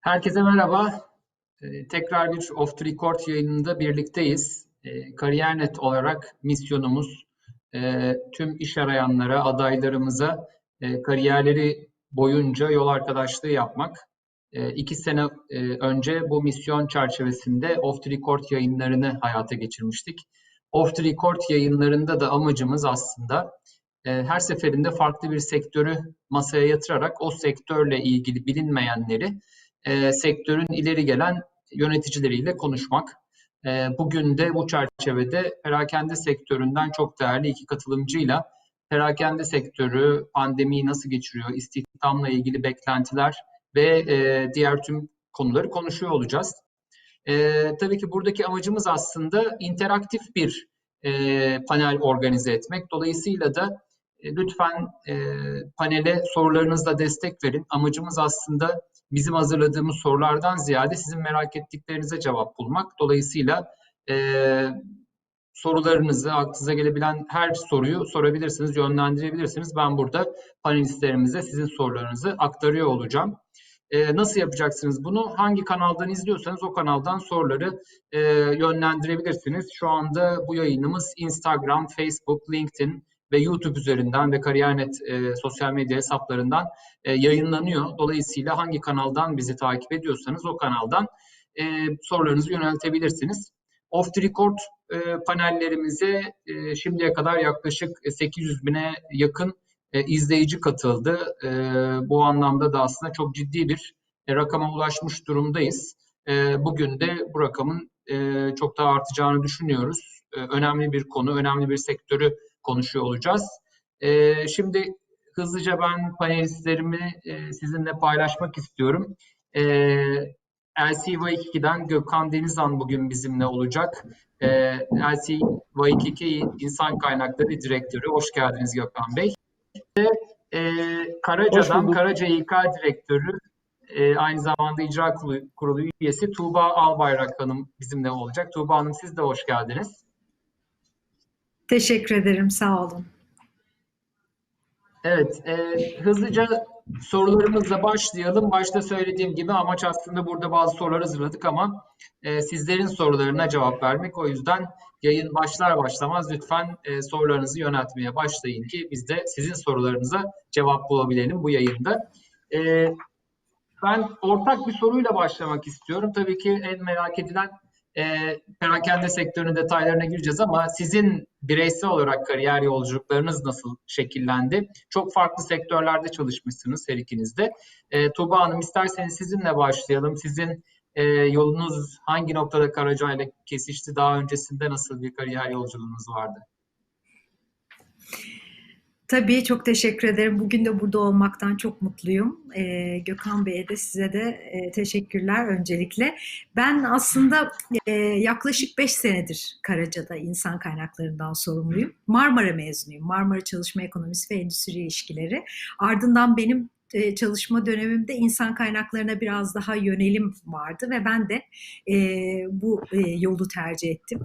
Herkese merhaba. Ee, tekrar bir Off the Record yayınında birlikteyiz. Ee, Kariyer.net olarak misyonumuz e, tüm iş arayanlara, adaylarımıza e, kariyerleri boyunca yol arkadaşlığı yapmak. E, iki sene e, önce bu misyon çerçevesinde Off the Record yayınlarını hayata geçirmiştik. Off the Record yayınlarında da amacımız aslında e, her seferinde farklı bir sektörü masaya yatırarak o sektörle ilgili bilinmeyenleri e, sektörün ileri gelen yöneticileriyle konuşmak. E, bugün de bu çerçevede perakende sektöründen çok değerli iki katılımcıyla perakende sektörü pandemiyi nasıl geçiriyor, istihdamla ilgili beklentiler ve e, diğer tüm konuları konuşuyor olacağız. E, tabii ki buradaki amacımız aslında interaktif bir e, panel organize etmek. Dolayısıyla da e, lütfen e, panele sorularınızla destek verin. Amacımız aslında bizim hazırladığımız sorulardan ziyade sizin merak ettiklerinize cevap bulmak. Dolayısıyla e, sorularınızı, aklınıza gelebilen her soruyu sorabilirsiniz, yönlendirebilirsiniz. Ben burada panelistlerimize sizin sorularınızı aktarıyor olacağım. E, nasıl yapacaksınız bunu? Hangi kanaldan izliyorsanız o kanaldan soruları e, yönlendirebilirsiniz. Şu anda bu yayınımız Instagram, Facebook, LinkedIn, ve YouTube üzerinden ve Kariyer.net e, sosyal medya hesaplarından e, yayınlanıyor. Dolayısıyla hangi kanaldan bizi takip ediyorsanız o kanaldan e, sorularınızı yöneltebilirsiniz. Off the record e, panellerimize e, şimdiye kadar yaklaşık 800 bine yakın e, izleyici katıldı. E, bu anlamda da aslında çok ciddi bir e, rakama ulaşmış durumdayız. E, bugün de bu rakamın e, çok daha artacağını düşünüyoruz. E, önemli bir konu, önemli bir sektörü konuşuyor olacağız. E, şimdi hızlıca ben panelistlerimi e, sizinle paylaşmak istiyorum. E, LCY2'den Gökhan Denizan bugün bizimle olacak. E, LCY2 İnsan Kaynakları Direktörü. Hoş geldiniz Gökhan Bey. Ve, e, Karaca'dan Karaca İK Direktörü e, aynı zamanda icra kurulu, kurulu üyesi Tuğba Albayrak Hanım bizimle olacak. Tuğba Hanım siz de hoş geldiniz. Teşekkür ederim, sağ olun. Evet, e, hızlıca sorularımızla başlayalım. Başta söylediğim gibi amaç aslında burada bazı sorular hazırladık ama e, sizlerin sorularına cevap vermek. O yüzden yayın başlar başlamaz lütfen e, sorularınızı yöneltmeye başlayın ki biz de sizin sorularınıza cevap bulabilelim bu yayında. E, ben ortak bir soruyla başlamak istiyorum. Tabii ki en merak edilen e, perakende sektörünün detaylarına gireceğiz ama sizin bireysel olarak kariyer yolculuklarınız nasıl şekillendi? Çok farklı sektörlerde çalışmışsınız her ikiniz de. E, Tuğba Hanım isterseniz sizinle başlayalım. Sizin e, yolunuz hangi noktada Karaca ile kesişti? Daha öncesinde nasıl bir kariyer yolculuğunuz vardı? Tabii çok teşekkür ederim. Bugün de burada olmaktan çok mutluyum. Ee, Gökhan Bey'e de size de e, teşekkürler öncelikle. Ben aslında e, yaklaşık 5 senedir Karaca'da insan kaynaklarından sorumluyum. Marmara mezunuyum. Marmara Çalışma Ekonomisi ve Endüstri İlişkileri. Ardından benim e, çalışma dönemimde insan kaynaklarına biraz daha yönelim vardı ve ben de e, bu e, yolu tercih ettim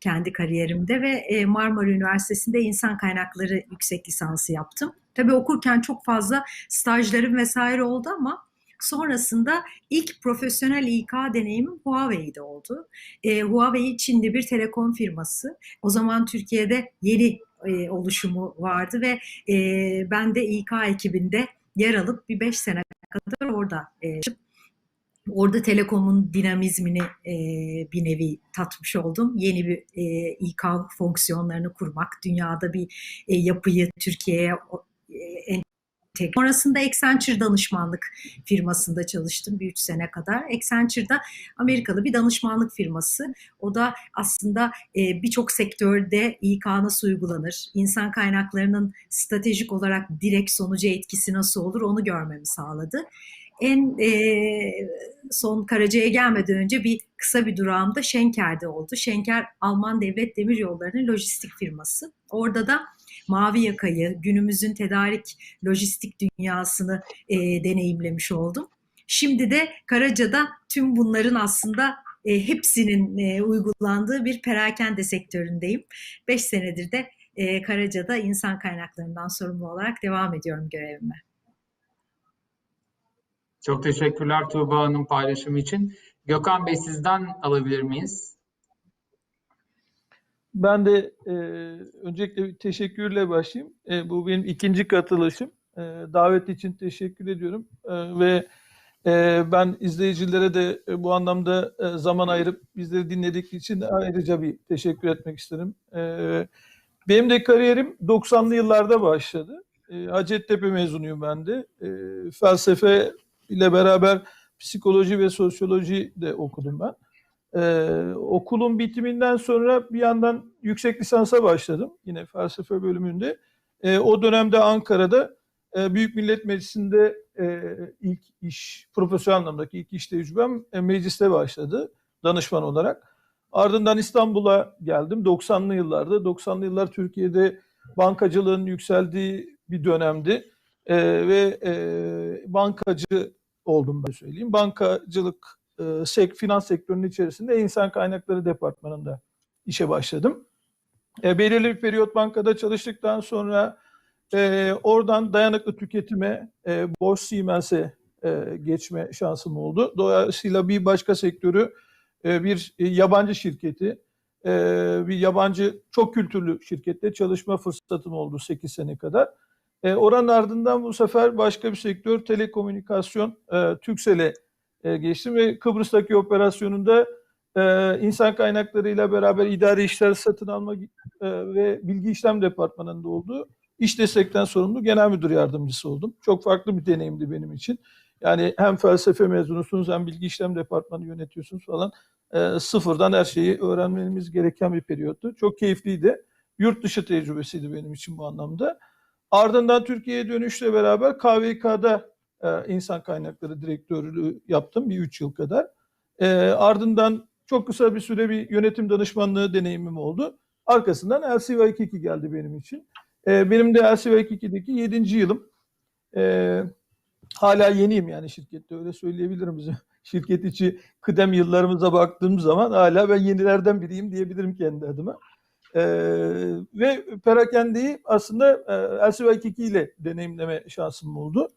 kendi kariyerimde ve e, Marmara Üniversitesi'nde insan kaynakları yüksek lisansı yaptım. Tabii okurken çok fazla stajlarım vesaire oldu ama sonrasında ilk profesyonel İK deneyimim Huawei'de oldu. E, Huawei Çin'de bir telekom firması. O zaman Türkiye'de yeni e, oluşumu vardı ve e, ben de İK ekibinde yer alıp bir beş sene kadar orada e, Orada Telekom'un dinamizmini e, bir nevi tatmış oldum. Yeni bir e, İK fonksiyonlarını kurmak, dünyada bir e, yapıyı Türkiye'ye e, tek. Sonrasında Accenture danışmanlık firmasında çalıştım bir üç sene kadar. Accenture'da Amerikalı bir danışmanlık firması. O da aslında e, birçok sektörde İK nasıl uygulanır, insan kaynaklarının stratejik olarak direkt sonucu etkisi nasıl olur onu görmemi sağladı. En e, son Karaca'ya gelmeden önce bir kısa bir durağımda Schenker'de oldu. Schenker Alman Devlet Demir Yolları'nın lojistik firması. Orada da mavi yakayı, günümüzün tedarik lojistik dünyasını e, deneyimlemiş oldum. Şimdi de Karaca'da tüm bunların aslında e, hepsinin e, uygulandığı bir perakende sektöründeyim. Beş senedir de e, Karaca'da insan kaynaklarından sorumlu olarak devam ediyorum görevime. Çok teşekkürler Tuğba Hanım paylaşımı için. Gökhan Bey sizden alabilir miyiz? Ben de e, öncelikle bir teşekkürle başlayayım. E, bu benim ikinci katılışım. E, davet için teşekkür ediyorum. E, ve e, ben izleyicilere de e, bu anlamda e, zaman ayırıp bizleri dinledikleri için ayrıca bir teşekkür etmek isterim. E, benim de kariyerim 90'lı yıllarda başladı. E, Hacettepe mezunuyum ben de. E, felsefe ile beraber psikoloji ve sosyoloji de okudum ben. Ee, okulun bitiminden sonra bir yandan yüksek lisansa başladım. Yine felsefe bölümünde. Ee, o dönemde Ankara'da e, Büyük Millet Meclisi'nde e, ilk iş, profesyonel anlamdaki ilk iş tecrübem e, mecliste başladı danışman olarak. Ardından İstanbul'a geldim 90'lı yıllarda. 90'lı yıllar Türkiye'de bankacılığın yükseldiği bir dönemdi. E, ve e, bankacı oldum ben söyleyeyim. Bankacılık e, sek, finans sektörünün içerisinde insan kaynakları departmanında işe başladım. E, belirli bir periyot bankada çalıştıktan sonra e, oradan dayanıklı tüketime, e, borç Siemens'e e, geçme şansım oldu. Dolayısıyla bir başka sektörü, e, bir yabancı şirketi, e, bir yabancı çok kültürlü şirkette çalışma fırsatım oldu 8 sene kadar. E, oranın ardından bu sefer başka bir sektör telekomünikasyon, e, Türksel'e e, geçtim ve Kıbrıs'taki operasyonunda e, insan kaynaklarıyla beraber idari işler satın alma e, ve bilgi işlem departmanında oldu. İş destekten sorumlu genel müdür yardımcısı oldum. Çok farklı bir deneyimdi benim için. Yani hem felsefe mezunusunuz hem bilgi işlem departmanı yönetiyorsunuz falan. E, sıfırdan her şeyi öğrenmemiz gereken bir periyottu. Çok keyifliydi. Yurt dışı tecrübesiydi benim için bu anlamda. Ardından Türkiye'ye dönüşle beraber KVK'da insan kaynakları direktörlüğü yaptım bir üç yıl kadar. E, ardından çok kısa bir süre bir yönetim danışmanlığı deneyimim oldu. Arkasından LCY22 geldi benim için. E, benim de LCY22'deki yedinci yılım. E, hala yeniyim yani şirkette öyle söyleyebilirim. Şirket içi kıdem yıllarımıza baktığım zaman hala ben yenilerden biriyim diyebilirim kendi adıma. Ee, ve perakendeyi aslında e, LCY22 ile deneyimleme şansım oldu.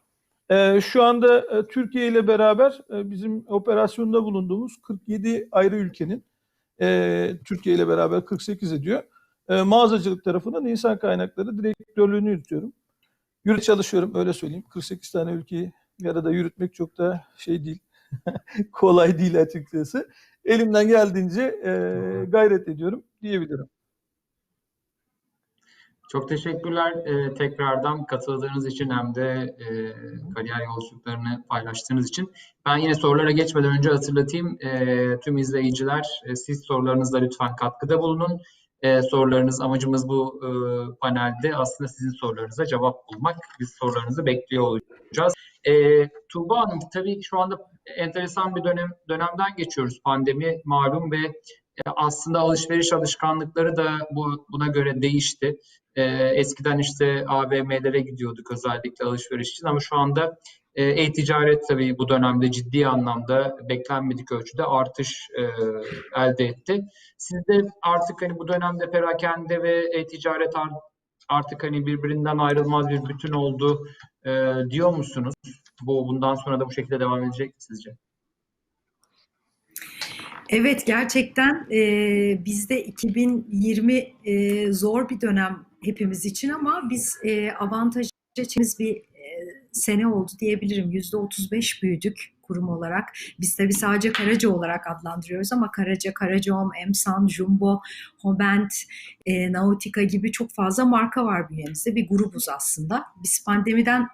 Ee, şu anda e, Türkiye ile beraber e, bizim operasyonda bulunduğumuz 47 ayrı ülkenin e, Türkiye ile beraber 48 ediyor. E, mağazacılık tarafından insan kaynakları direktörlüğünü yürütüyorum. Yürüt çalışıyorum öyle söyleyeyim. 48 tane ülkeyi bir arada yürütmek çok da şey değil. Kolay değil açıkçası. Elimden geldiğince e, gayret ediyorum diyebilirim. Çok teşekkürler e, tekrardan katıldığınız için hem de e, kariyer yolculuklarını paylaştığınız için. Ben yine sorulara geçmeden önce hatırlatayım. E, tüm izleyiciler e, siz sorularınızla lütfen katkıda bulunun. E, sorularınız amacımız bu e, panelde aslında sizin sorularınıza cevap bulmak. Biz sorularınızı bekliyor olacağız. E, Tuğba Hanım tabii şu anda enteresan bir dönem dönemden geçiyoruz. Pandemi malum ve aslında alışveriş alışkanlıkları da bu buna göre değişti. Ee, eskiden işte AVM'lere gidiyorduk özellikle alışveriş için ama şu anda e, e-ticaret tabii bu dönemde ciddi anlamda beklenmedik ölçüde artış e, elde etti. Siz de artık hani bu dönemde perakende ve e-ticaret artık hani birbirinden ayrılmaz bir bütün oldu e, diyor musunuz? Bu bundan sonra da bu şekilde devam edecek mi sizce? Evet gerçekten e, bizde 2020 e, zor bir dönem hepimiz için ama biz e, avantaj bir e, sene oldu diyebilirim. Yüzde 35 büyüdük kurum olarak. Biz tabii sadece Karaca olarak adlandırıyoruz ama Karaca, Karacaom, Emsan, Jumbo, Hobent, e, Nautica gibi çok fazla marka var bünyemizde. Bir grubuz aslında. Biz pandemiden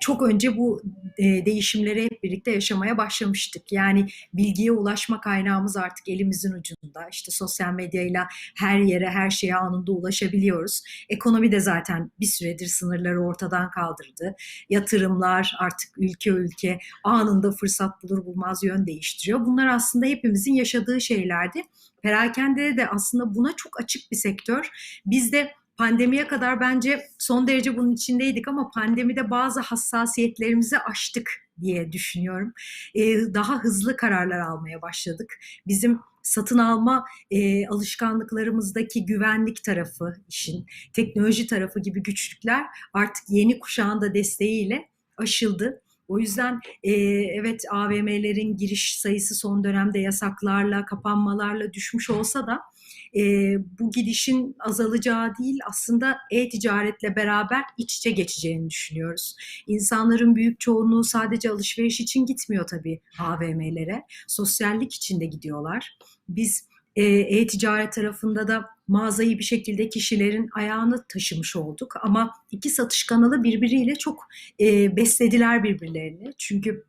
çok önce bu e, değişimleri hep birlikte yaşamaya başlamıştık. Yani bilgiye ulaşma kaynağımız artık elimizin ucunda. İşte sosyal medyayla her yere, her şeye anında ulaşabiliyoruz. Ekonomi de zaten bir süredir sınırları ortadan kaldırdı. Yatırımlar artık ülke ülke anında fırsat bulur bulmaz yön değiştiriyor. Bunlar aslında hepimizin yaşadığı şeylerdi. Perakende de aslında buna çok açık bir sektör. Biz de pandemiye kadar bence son derece bunun içindeydik ama pandemide bazı hassasiyetlerimizi aştık diye düşünüyorum. Ee, daha hızlı kararlar almaya başladık. Bizim satın alma e, alışkanlıklarımızdaki güvenlik tarafı işin, teknoloji tarafı gibi güçlükler artık yeni kuşağın da desteğiyle aşıldı. O yüzden e, evet AVM'lerin giriş sayısı son dönemde yasaklarla, kapanmalarla düşmüş olsa da e, bu gidişin azalacağı değil aslında e-ticaretle beraber iç içe geçeceğini düşünüyoruz. İnsanların büyük çoğunluğu sadece alışveriş için gitmiyor tabii AVM'lere. Sosyallik için de gidiyorlar. Biz e-ticaret tarafında da mağazayı bir şekilde kişilerin ayağını taşımış olduk. Ama iki satış kanalı birbiriyle çok e, beslediler birbirlerini. Çünkü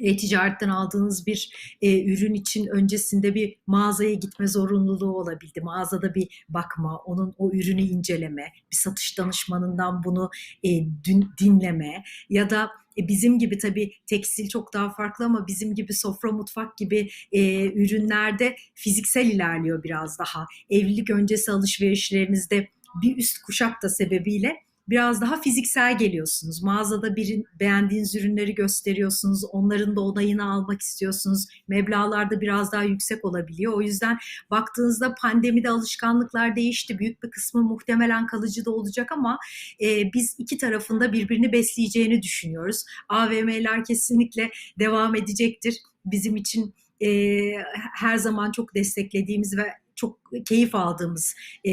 e-ticaretten aldığınız bir e, ürün için öncesinde bir mağazaya gitme zorunluluğu olabildi. Mağazada bir bakma, onun o ürünü inceleme, bir satış danışmanından bunu e, dün, dinleme ya da e, bizim gibi tabii tekstil çok daha farklı ama bizim gibi sofra mutfak gibi e, ürünlerde fiziksel ilerliyor biraz daha. Evlilik öncesi alışverişlerinizde bir üst kuşak da sebebiyle biraz daha fiziksel geliyorsunuz. Mağazada bir beğendiğiniz ürünleri gösteriyorsunuz. Onların da onayını almak istiyorsunuz. Meblağlarda biraz daha yüksek olabiliyor. O yüzden baktığınızda pandemide alışkanlıklar değişti. Büyük bir kısmı muhtemelen kalıcı da olacak ama e, biz iki tarafında birbirini besleyeceğini düşünüyoruz. AVM'ler kesinlikle devam edecektir. Bizim için e, her zaman çok desteklediğimiz ve çok keyif aldığımız e,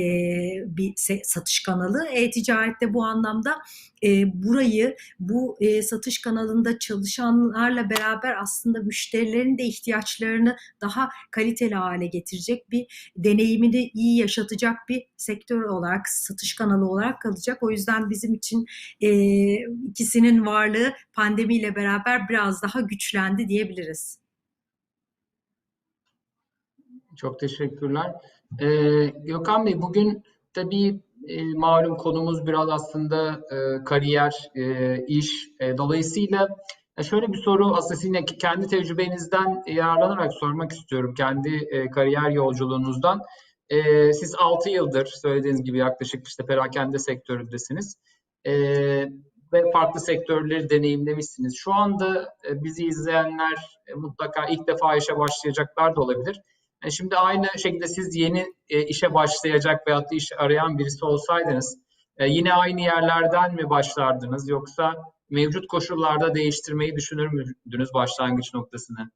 bir satış kanalı. E-ticarette bu anlamda e, burayı bu e, satış kanalında çalışanlarla beraber aslında müşterilerin de ihtiyaçlarını daha kaliteli hale getirecek bir deneyimini iyi yaşatacak bir sektör olarak satış kanalı olarak kalacak. O yüzden bizim için e, ikisinin varlığı pandemiyle beraber biraz daha güçlendi diyebiliriz. Çok teşekkürler. Ee, Gökhan Bey bugün tabii e, malum konumuz biraz aslında e, kariyer, e, iş. E, dolayısıyla e, şöyle bir soru aslında yine kendi tecrübenizden yararlanarak sormak istiyorum. Kendi e, kariyer yolculuğunuzdan. E, siz 6 yıldır söylediğiniz gibi yaklaşık işte perakende sektöründesiniz. E, ve farklı sektörleri deneyimlemişsiniz. Şu anda e, bizi izleyenler e, mutlaka ilk defa işe başlayacaklar da olabilir. E, şimdi aynı şekilde siz yeni e, işe başlayacak veyahut da iş arayan birisi olsaydınız e, yine aynı yerlerden mi başlardınız yoksa mevcut koşullarda değiştirmeyi düşünür müydünüz başlangıç noktasını?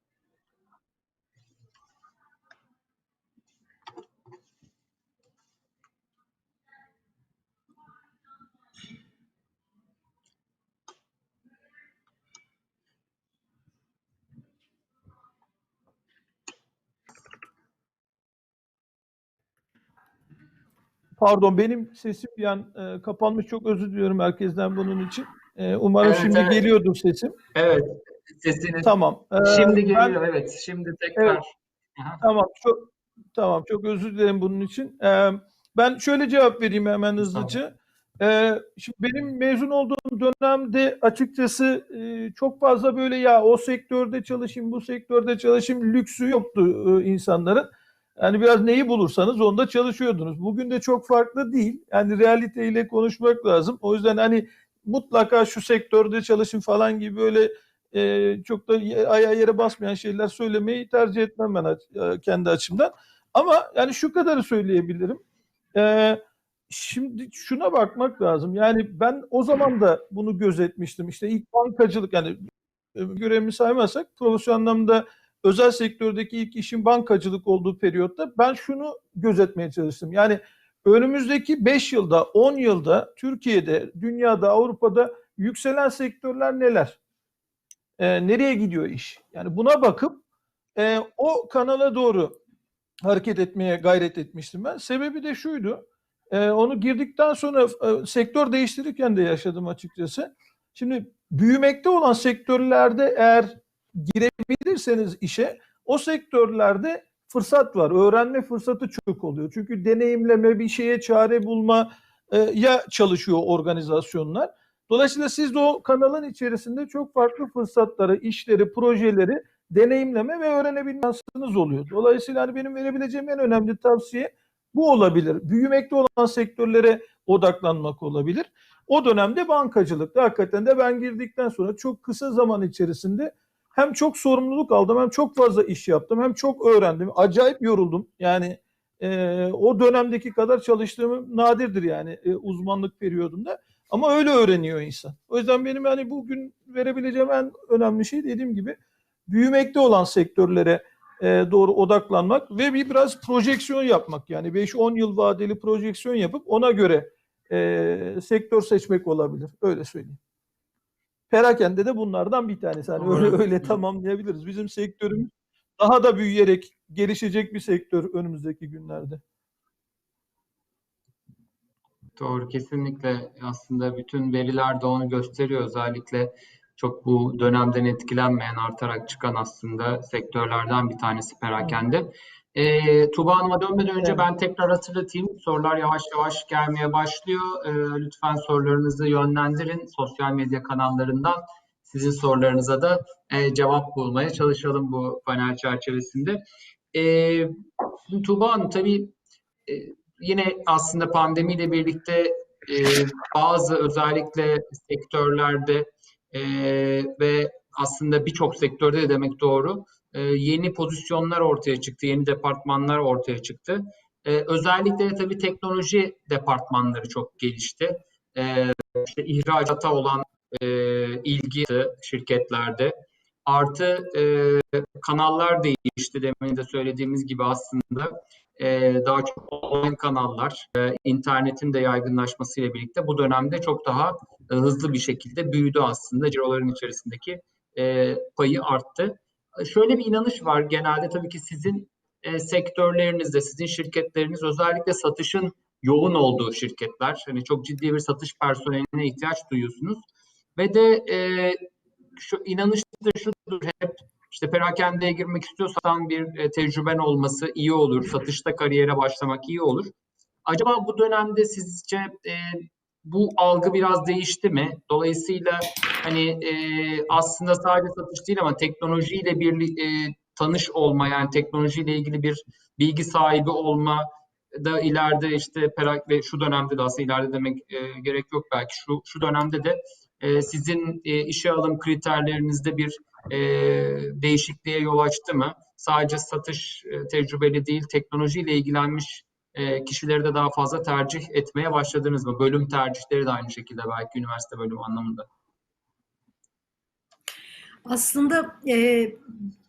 Pardon benim sesim bir an e, kapanmış. Çok özür diliyorum herkesten bunun için. E, umarım Evet, şimdi evet. geliyordur sesim. Evet, sesiniz Tamam. E, şimdi ben- geliyor. Evet, şimdi tekrar. Evet. Aha. Tamam çok tamam çok özür dilerim bunun için. Ee, ben şöyle cevap vereyim hemen hızlıca. Ee, şimdi benim mezun olduğum dönemde açıkçası e, çok fazla böyle ya o sektörde çalışayım, bu sektörde çalışayım lüksü yoktu e, insanların. Yani biraz neyi bulursanız onda çalışıyordunuz. Bugün de çok farklı değil. Yani realiteyle konuşmak lazım. O yüzden hani mutlaka şu sektörde çalışın falan gibi böyle e, çok da ayağa yere basmayan şeyler söylemeyi tercih etmem ben e, kendi açımdan. Ama yani şu kadarı söyleyebilirim. E, şimdi şuna bakmak lazım. Yani ben o zaman da bunu gözetmiştim. İşte ilk bankacılık yani e, görevimi saymazsak profesyonel anlamda özel sektördeki ilk işin bankacılık olduğu periyotta ben şunu gözetmeye çalıştım. Yani önümüzdeki 5 yılda, 10 yılda Türkiye'de, dünyada, Avrupa'da yükselen sektörler neler? e, nereye gidiyor iş? Yani buna bakıp e, o kanala doğru hareket etmeye gayret etmiştim ben. Sebebi de şuydu. E, onu girdikten sonra e, sektör değiştirirken de yaşadım açıkçası. Şimdi büyümekte olan sektörlerde eğer girebilirseniz işe o sektörlerde fırsat var. Öğrenme fırsatı çok oluyor. Çünkü deneyimleme, bir şeye çare bulma e, ya çalışıyor organizasyonlar. Dolayısıyla siz de o kanalın içerisinde çok farklı fırsatları, işleri, projeleri deneyimleme ve öğrenebilme şansınız oluyor. Dolayısıyla hani benim verebileceğim en önemli tavsiye bu olabilir. Büyümekte olan sektörlere odaklanmak olabilir. O dönemde bankacılıkta hakikaten de ben girdikten sonra çok kısa zaman içerisinde hem çok sorumluluk aldım hem çok fazla iş yaptım hem çok öğrendim. Acayip yoruldum. Yani e, o dönemdeki kadar çalıştığım nadirdir yani e, uzmanlık periyodunda. Ama öyle öğreniyor insan. O yüzden benim hani bugün verebileceğim en önemli şey dediğim gibi büyümekte olan sektörlere e, doğru odaklanmak ve bir biraz projeksiyon yapmak. Yani 5-10 yıl vadeli projeksiyon yapıp ona göre e, sektör seçmek olabilir. Öyle söyleyeyim. Perakende de bunlardan bir tanesi. Hani öyle öyle tamamlayabiliriz. Bizim sektörümüz daha da büyüyerek gelişecek bir sektör önümüzdeki günlerde. Doğru, kesinlikle aslında bütün veriler de onu gösteriyor. Özellikle çok bu dönemden etkilenmeyen, artarak çıkan aslında sektörlerden bir tanesi perakende. Ee, Tuğba Hanım'a dönmeden önce Evet. ben tekrar hatırlatayım. Sorular yavaş yavaş gelmeye başlıyor. Ee, lütfen sorularınızı yönlendirin sosyal medya kanallarından. Sizin sorularınıza da e, cevap bulmaya çalışalım bu panel çerçevesinde. Şimdi Tuğba Hanım tabii e, yine aslında pandemiyle birlikte e, bazı özellikle sektörlerde e, ve aslında birçok sektörde de demek doğru e, yeni pozisyonlar ortaya çıktı, yeni departmanlar ortaya çıktı. E, özellikle tabii teknoloji departmanları çok gelişti. E, işte ihracata olan e, ilgi şirketlerde artı e, kanallar değişti demin de söylediğimiz gibi aslında e, daha çok online kanallar, e, internetin de yaygınlaşmasıyla birlikte bu dönemde çok daha e, hızlı bir şekilde büyüdü aslında. Ciroların içerisindeki e, payı arttı. Şöyle bir inanış var genelde tabii ki sizin e, sektörlerinizde, sizin şirketleriniz özellikle satışın yoğun olduğu şirketler. Hani çok ciddi bir satış personeline ihtiyaç duyuyorsunuz. Ve de e, şu inanış da şudur hep işte perakendeye girmek istiyorsan bir e, tecrüben olması iyi olur. Satışta kariyere başlamak iyi olur. Acaba bu dönemde sizce e, bu algı biraz değişti mi? Dolayısıyla hani e, aslında sadece satış değil ama teknolojiyle bir e, tanış olma yani teknolojiyle ilgili bir bilgi sahibi olma da ileride işte perak ve şu dönemde de aslında ileride demek e, gerek yok belki şu şu dönemde de e, sizin e, işe alım kriterlerinizde bir e, değişikliğe yol açtı mı? Sadece satış e, tecrübeli değil, teknolojiyle ilgilenmiş e, kişileri de daha fazla tercih etmeye başladınız mı? Bölüm tercihleri de aynı şekilde belki üniversite bölümü anlamında. Aslında e,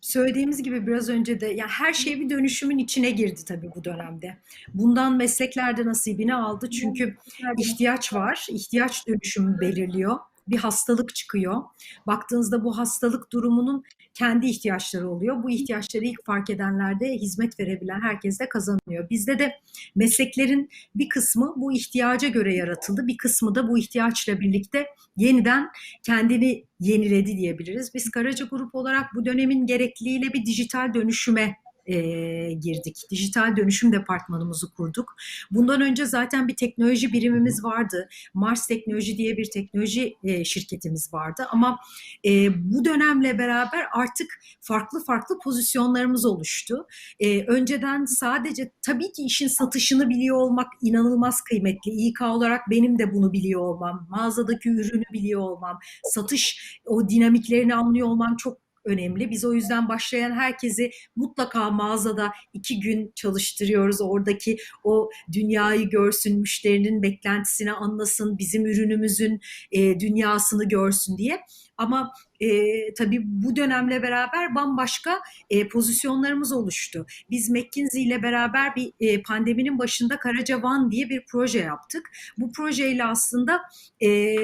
söylediğimiz gibi biraz önce de yani her şey bir dönüşümün içine girdi tabii bu dönemde. Bundan meslekler de nasibini aldı çünkü ihtiyaç var. İhtiyaç dönüşümü belirliyor. Bir hastalık çıkıyor. Baktığınızda bu hastalık durumunun kendi ihtiyaçları oluyor. Bu ihtiyaçları ilk fark edenlerde hizmet verebilen herkes de kazanıyor. Bizde de mesleklerin bir kısmı bu ihtiyaca göre yaratıldı. Bir kısmı da bu ihtiyaçla birlikte yeniden kendini yeniledi diyebiliriz. Biz Karaca Grup olarak bu dönemin gerekliliğiyle bir dijital dönüşüme e, girdik. Dijital dönüşüm departmanımızı kurduk. Bundan önce zaten bir teknoloji birimimiz vardı. Mars Teknoloji diye bir teknoloji e, şirketimiz vardı. Ama e, bu dönemle beraber artık farklı farklı pozisyonlarımız oluştu. E, önceden sadece tabii ki işin satışını biliyor olmak inanılmaz kıymetli. İK olarak benim de bunu biliyor olmam, mağazadaki ürünü biliyor olmam, satış o dinamiklerini anlıyor olmam çok önemli. Biz o yüzden başlayan herkesi mutlaka mağazada iki gün çalıştırıyoruz. Oradaki o dünyayı görsün, müşterinin beklentisini anlasın, bizim ürünümüzün e, dünyasını görsün diye. Ama e, tabii bu dönemle beraber bambaşka e, pozisyonlarımız oluştu. Biz McKinsey ile beraber bir e, pandeminin başında Karaca One diye bir proje yaptık. Bu projeyle aslında e,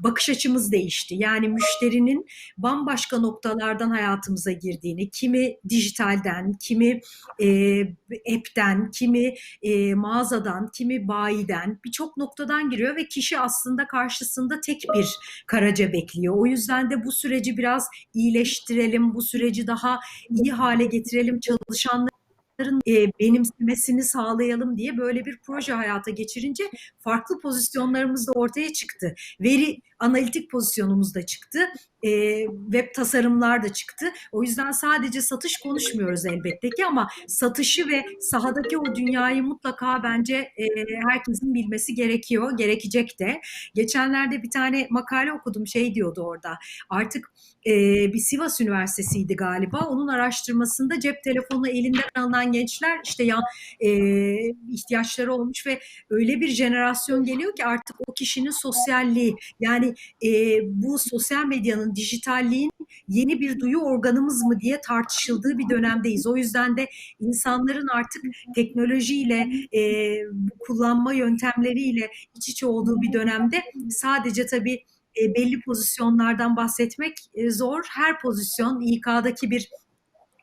bakış açımız değişti. Yani müşterinin bambaşka noktalardan hayatımıza girdiğini, kimi dijitalden, kimi e, app'ten, kimi e, mağazadan, kimi bayiden birçok noktadan giriyor ve kişi aslında karşısında tek bir Karaca bekliyor. O yüzden de bu süreci biraz iyileştirelim, bu süreci daha iyi hale getirelim, çalışanların e, benimsemesini sağlayalım diye böyle bir proje hayata geçirince farklı pozisyonlarımız da ortaya çıktı. Veri analitik pozisyonumuz da çıktı. E, web tasarımlar da çıktı. O yüzden sadece satış konuşmuyoruz elbette ki ama satışı ve sahadaki o dünyayı mutlaka bence e, herkesin bilmesi gerekiyor, gerekecek de. Geçenlerde bir tane makale okudum şey diyordu orada. Artık e, bir Sivas Üniversitesi'ydi galiba. Onun araştırmasında cep telefonu elinden alınan gençler işte ya e, ihtiyaçları olmuş ve öyle bir jenerasyon geliyor ki artık o kişinin sosyalliği yani e, bu sosyal medyanın, dijitalliğin yeni bir duyu organımız mı diye tartışıldığı bir dönemdeyiz. O yüzden de insanların artık teknolojiyle, e, kullanma yöntemleriyle iç içe olduğu bir dönemde sadece tabii e, belli pozisyonlardan bahsetmek e, zor. Her pozisyon İK'daki bir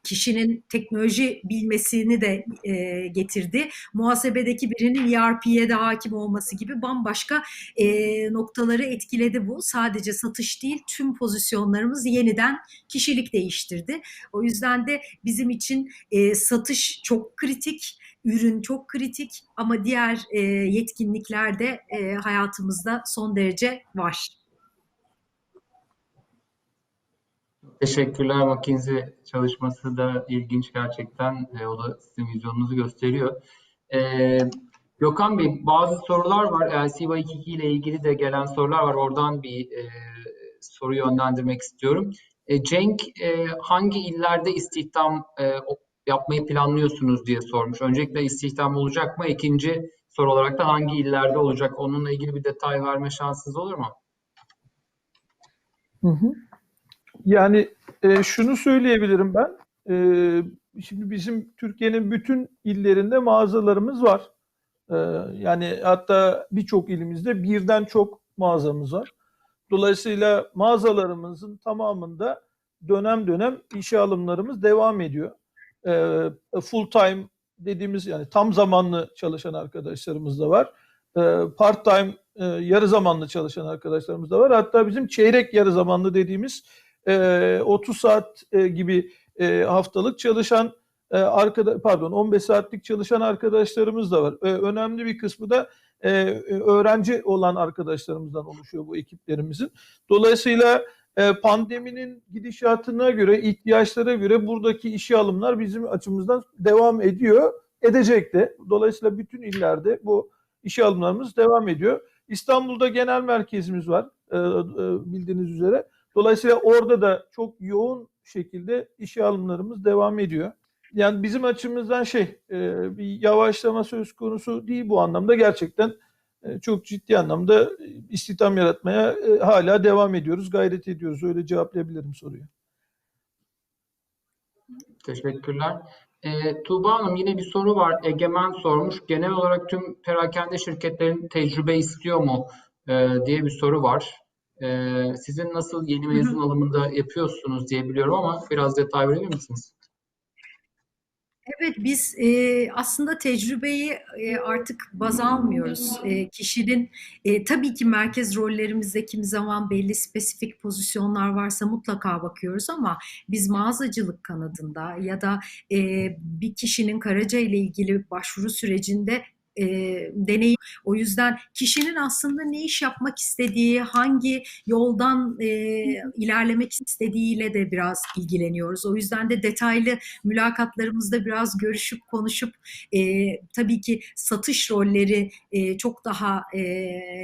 kişinin teknoloji bilmesini de e, getirdi. Muhasebedeki birinin ERP'ye de hakim olması gibi bambaşka e, noktaları etkiledi bu. Sadece satış değil, tüm pozisyonlarımız yeniden kişilik değiştirdi. O yüzden de bizim için e, satış çok kritik, ürün çok kritik ama diğer e, yetkinlikler de e, hayatımızda son derece var. Teşekkürler McKinsey çalışması da ilginç gerçekten. E, o da sizin vizyonunuzu gösteriyor. E, Gökhan Bey bazı sorular var. LCY 22 ile ilgili de gelen sorular var. Oradan bir e, soru yönlendirmek istiyorum. E, Cenk e, hangi illerde istihdam e, yapmayı planlıyorsunuz diye sormuş. Öncelikle istihdam olacak mı? İkinci soru olarak da hangi illerde olacak? Onunla ilgili bir detay verme şansınız olur mu? Hı hı. Yani e, şunu söyleyebilirim ben. E, şimdi bizim Türkiye'nin bütün illerinde mağazalarımız var. E, yani hatta birçok ilimizde birden çok mağazamız var. Dolayısıyla mağazalarımızın tamamında dönem dönem işe alımlarımız devam ediyor. E, full time dediğimiz yani tam zamanlı çalışan arkadaşlarımız da var. E, part time e, yarı zamanlı çalışan arkadaşlarımız da var. Hatta bizim çeyrek yarı zamanlı dediğimiz 30 saat gibi haftalık çalışan arkada pardon 15 saatlik çalışan arkadaşlarımız da var. Önemli bir kısmı da öğrenci olan arkadaşlarımızdan oluşuyor bu ekiplerimizin. Dolayısıyla pandeminin gidişatına göre, ihtiyaçlara göre buradaki işe alımlar bizim açımızdan devam ediyor, edecek de. Dolayısıyla bütün illerde bu işe alımlarımız devam ediyor. İstanbul'da genel merkezimiz var bildiğiniz üzere. Dolayısıyla orada da çok yoğun şekilde işe alımlarımız devam ediyor. Yani bizim açımızdan şey bir yavaşlama söz konusu değil bu anlamda gerçekten çok ciddi anlamda istihdam yaratmaya hala devam ediyoruz, gayret ediyoruz. Öyle cevaplayabilirim soruyu. Teşekkürler. E, Tuğba Hanım yine bir soru var. Egemen sormuş. Genel olarak tüm perakende şirketlerin tecrübe istiyor mu e, diye bir soru var. Ee, sizin nasıl yeni mezun alımında yapıyorsunuz diye biliyorum ama biraz detay verebilir misiniz? Evet biz e, aslında tecrübeyi e, artık baz almıyoruz. E, kişinin e, tabii ki merkez rollerimizde kimi zaman belli spesifik pozisyonlar varsa mutlaka bakıyoruz ama biz mağazacılık kanadında ya da e, bir kişinin Karaca ile ilgili başvuru sürecinde e, deneyim. O yüzden kişinin aslında ne iş yapmak istediği, hangi yoldan e, ilerlemek istediğiyle de biraz ilgileniyoruz. O yüzden de detaylı mülakatlarımızda biraz görüşüp konuşup e, tabii ki satış rolleri e, çok daha e,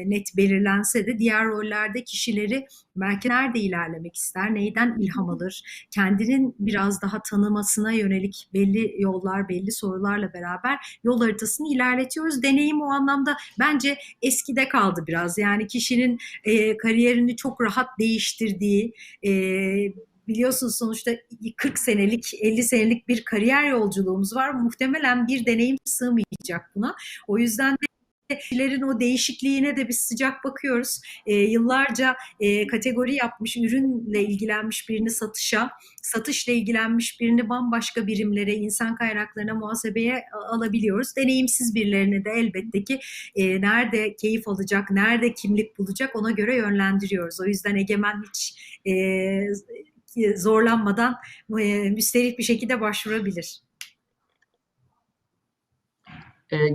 net belirlense de diğer rollerde kişileri belki nerede ilerlemek ister, neyden ilham alır, kendinin biraz daha tanımasına yönelik belli yollar, belli sorularla beraber yol haritasını ilerletiyoruz. Deneyim o anlamda bence eskide kaldı biraz. Yani kişinin e, kariyerini çok rahat değiştirdiği, e, biliyorsunuz sonuçta 40 senelik, 50 senelik bir kariyer yolculuğumuz var. Muhtemelen bir deneyim sığmayacak buna. O yüzden de kişilerin o değişikliğine de biz sıcak bakıyoruz. E, yıllarca e, kategori yapmış, ürünle ilgilenmiş birini satışa, satışla ilgilenmiş birini bambaşka birimlere, insan kaynaklarına, muhasebeye alabiliyoruz. Deneyimsiz birilerini de elbette ki e, nerede keyif alacak, nerede kimlik bulacak ona göre yönlendiriyoruz. O yüzden Egemen hiç e, zorlanmadan e, müsterih bir şekilde başvurabilir. E,